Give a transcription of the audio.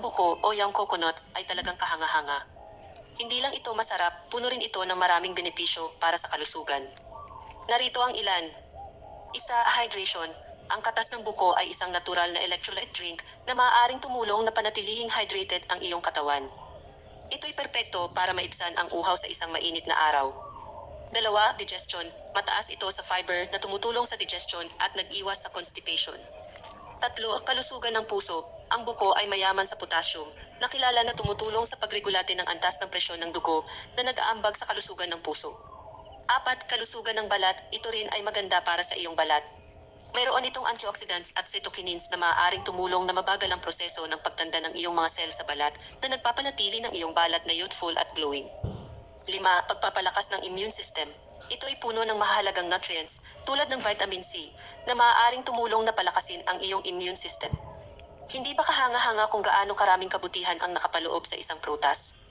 buko o young coconut ay talagang kahanga-hanga. Hindi lang ito masarap, puno rin ito ng maraming benepisyo para sa kalusugan. Narito ang ilan. Isa, hydration. Ang katas ng buko ay isang natural na electrolyte drink na maaaring tumulong na panatilihing hydrated ang iyong katawan. Ito'y perpekto para maibsan ang uhaw sa isang mainit na araw. Dalawa, digestion. Mataas ito sa fiber na tumutulong sa digestion at nag-iwas sa constipation. Tatlo, kalusugan ng puso. Ang buko ay mayaman sa potassium, na kilala na tumutulong sa pagregulate ng antas ng presyon ng dugo na nag-aambag sa kalusugan ng puso. Apat, kalusugan ng balat. Ito rin ay maganda para sa iyong balat. Mayroon itong antioxidants at cytokinins na maaaring tumulong na mabagal ang proseso ng pagtanda ng iyong mga sel sa balat na nagpapanatili ng iyong balat na youthful at glowing. Lima, pagpapalakas ng immune system. Ito ay puno ng mahalagang nutrients tulad ng vitamin C na maaaring tumulong na palakasin ang iyong immune system. Hindi ba kahanga-hanga kung gaano karaming kabutihan ang nakapaloob sa isang prutas?